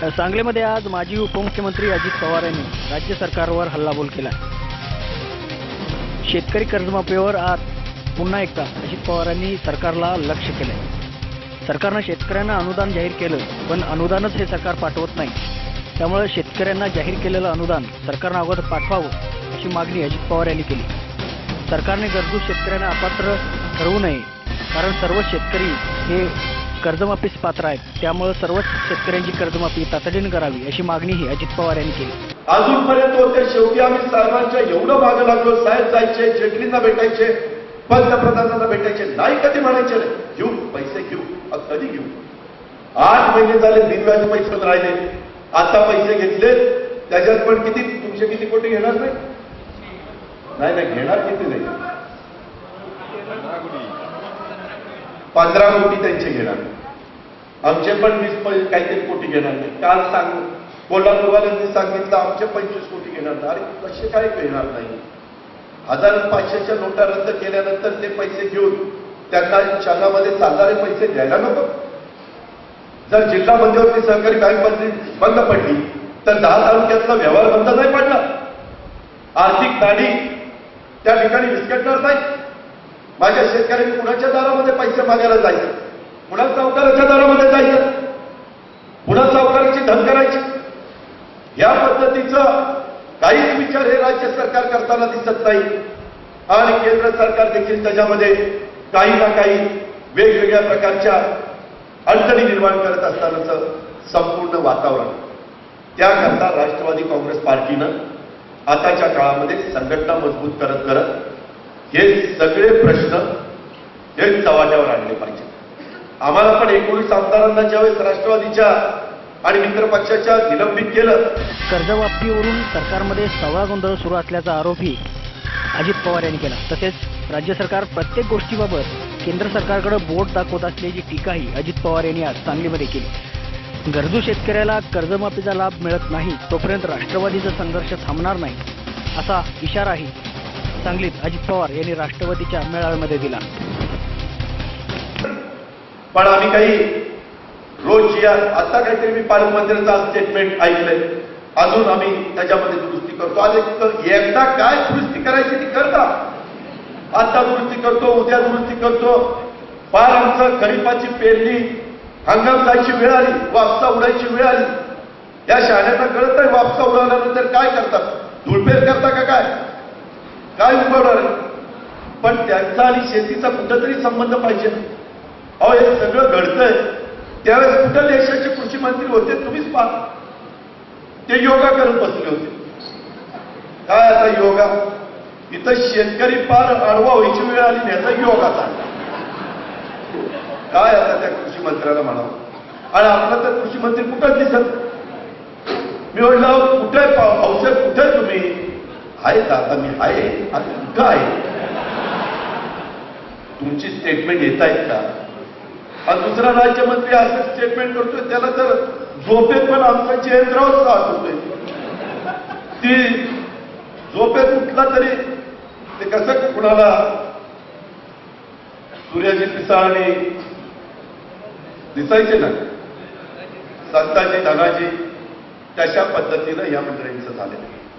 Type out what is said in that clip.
सांगलीमध्ये आज माजी उपमुख्यमंत्री अजित पवार यांनी राज्य सरकारवर हल्लाबोल केला शेतकरी कर्जमाफीवर आज पुन्हा एकदा अजित पवारांनी सरकारला लक्ष केलंय. सरकारनं शेतकऱ्यांना अनुदान जाहीर केलं पण अनुदानच हे सरकार पाठवत नाही. त्यामुळे शेतकऱ्यांना जाहीर केलेलं अनुदान सरकारनं अगोदर पाठवावं अशी मागणी अजित पवार यांनी केली. सरकारने गरजू शेतकऱ्यांना अपात्र ठरवू नये कारण सर्व शेतकरी हे कर्जमाफीस पात्र आहेत. त्यामुळे सर्वच शेतकऱ्यांची कर्जमाफी तातडीने करावी अशी मागणीही अजित पवार यांनी केली. अजूनपर्यंत होते शेवटी आम्ही साहेबांच्या एवढं मागं लागलो साहेब जायचे जेटलींना भेटायचे पंतप्रधानांना भेटायचे नाही कधी म्हणायचे घेऊ पैसे घेऊ कधी घेऊ आठ महिने झाले दिनव्याचे पैसे राहिले. आता पैसे घेतले त्याच्यात पण किती तुमचे किती कोटी घेणार नाही? नाही नाही घेणार किती नाही? पंधरा कोटी त्यांचे घेणार. आमचे पण वीस पै- काहीतरी कोटी घेणार नाही. काल सांग कोल्हापूरवाल्यांनी सांगितलं आमचे पंचवीस कोटी घेणार नाही. अरे कसे काय घेणार नाही? हजार पाचशेच्या नोटा रद्द केल्यानंतर ते पैसे घेऊन त्यांना शहरामध्ये चालणारे पैसे द्यायला नको. जर जिल्हा मध्यवर्ती सहकारी बँक बंद बंद पडली तर दहा तालुक्यातला व्यवहार बंद नाही पडला आर्थिक नाडी त्या ठिकाणी विस्कटणार नाही. माझ्या शेतकऱ्यांनी कुणाच्या दारामध्ये पैसे मागायला जायचं? कुणा सावकाराच्या दारामध्ये जायचं? पुन्हा सावकाराची धन करायची? या पद्धतीचं काहीच विचार हे राज्य सरकार करताना दिसत नाही. आणि केंद्र सरकार देखील त्याच्यामध्ये काही ना काही वेगवेगळ्या प्रकारच्या अडचणी निर्माण करत असतानाचं संपूर्ण वातावरण. त्याकरता राष्ट्रवादी काँग्रेस पार्टीनं आताच्या काळामध्ये संघटना मजबूत करत करत हे सगळे प्रश्न हे चव्हाट्यावर आणले पाहिजे आम्हाला पण एकोणीस आमदारांना ज्यावेळेस राष्ट्रवादीच्या आणि मित्र पक्षाच्या निलंबित केलं कर्जमाफीवरून सरकारमध्ये सवळा गोंधळ सुरू असल्याचा आरोपही अजित पवार यांनी केला. तसेच राज्य सरकार प्रत्येक गोष्टीबाबत केंद्र सरकारकडे बोट दाखवत असल्याची टीकाही अजित पवार यांनी आज सांगलीमध्ये केली. गरजू शेतकऱ्याला कर्जमाफीचा लाभ मिळत नाही तोपर्यंत राष्ट्रवादीचा संघर्ष थांबणार नाही असा इशाराही सांगलीत अजित पवार यांनी राष्ट्रवादीच्या मेळाव्यामध्ये दिला. पण आम्ही काही रोज आता काहीतरी मी पालकमंत्र्यांचं स्टेटमेंट ऐकलंय. अजून आम्ही त्याच्यामध्ये दुरुस्ती करतो. आज एक एकदा काय दुरुस्ती करायची ती करता. आता दुरुस्ती करतो उद्या दुरुस्ती करतो. फार आमचं खरीपाची पेरणी हंगाम जायची वेळ आली वापसा उडायची वेळ आली. या शहाण्यांना कळत नाही वापसा उडवल्यानंतर काय करतात धुळपेर करता का काय? काय उगवणार पण त्यांचा आणि शेतीचा कुठंतरी संबंध पाहिजे. अहो हे सगळं घडतंय. त्यावेळेस कुठं देशाचे कृषी मंत्री होते तुम्हीच पाहा. ते योगा करत बसले होते. काय आता योगा? इथं शेतकरी फार आडवा व्हायची वेळ आली आणि याचा योगा चालला. काय आता त्या कृषी मंत्र्याला म्हणावं? आणि आपला तर कृषी मंत्री कुठं दिसत? मी म्हटलं कुठे पावसाळ्यात कुठे तुम्ही? आहे आता मी आहे आता कुठं आहे. तुमची स्टेटमेंट येत आहेत का? आणि दुसरा राज्यमंत्री असं स्टेटमेंट करतोय त्याला तर झोपेत पण आमचा जयंतरावच होतोय ती झोपेत उठला तरी ते कसं कुणाला? सूर्याची पिसाळणी दिसायचे ना? संताजी धनाजी तशा पद्धतीनं या मंडळींचं झालेलं आहे